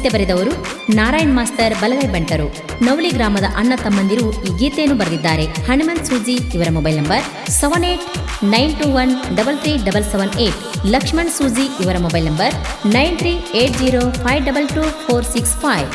ಗೀತೆ ಬರೆದವರು ನಾರಾಯಣ್ ಮಾಸ್ತರ್ ಬಲಗೈ ಬಂಟರು. ನವಲಿ ಗ್ರಾಮದ ಅಣ್ಣ ತಮ್ಮಂದಿರು ಈ ಗೀತೆಯನ್ನು ಬರೆದಿದ್ದಾರೆ. ಹನುಮಂತ್ ಸೂಜಿ ಇವರ mobile number seven eight nine two one double three double seven eight Lakshman Suji ಇವರ mobile number nine three eight zero five double two four six five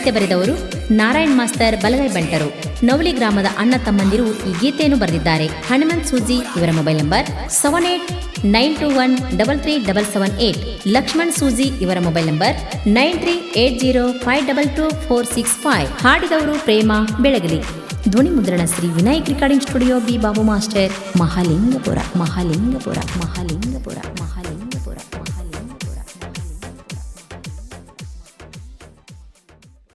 ಸಾಹಿತ್ಯ ಬರೆದವರು ನಾರಾಯಣ್ ಮಾಸ್ತರ್ ಬಲಗೈ ಬಂಟರು. ನವಲಿ ಗ್ರಾಮದ ಅಣ್ಣ ತಮ್ಮಂದಿರು ಈ ಗೀತೆಯನ್ನು ಬರೆದಿದ್ದಾರೆ. ಹನುಮಂತ್ ಸೂಜಿ ಇವರ mobile number seven eight nine two one double three double seven eight. Lakshman Suji ಇವರ mobile number nine three eight zero five double two four six five. ಹಾಡಿದವರು Prema, Belagali. ಧ್ವನಿ ಮುದ್ರಣ Shri Vinayak recording studio, B Babu master. Mahalingapura Mahalingapura Mahalingapura, ಮಹಾ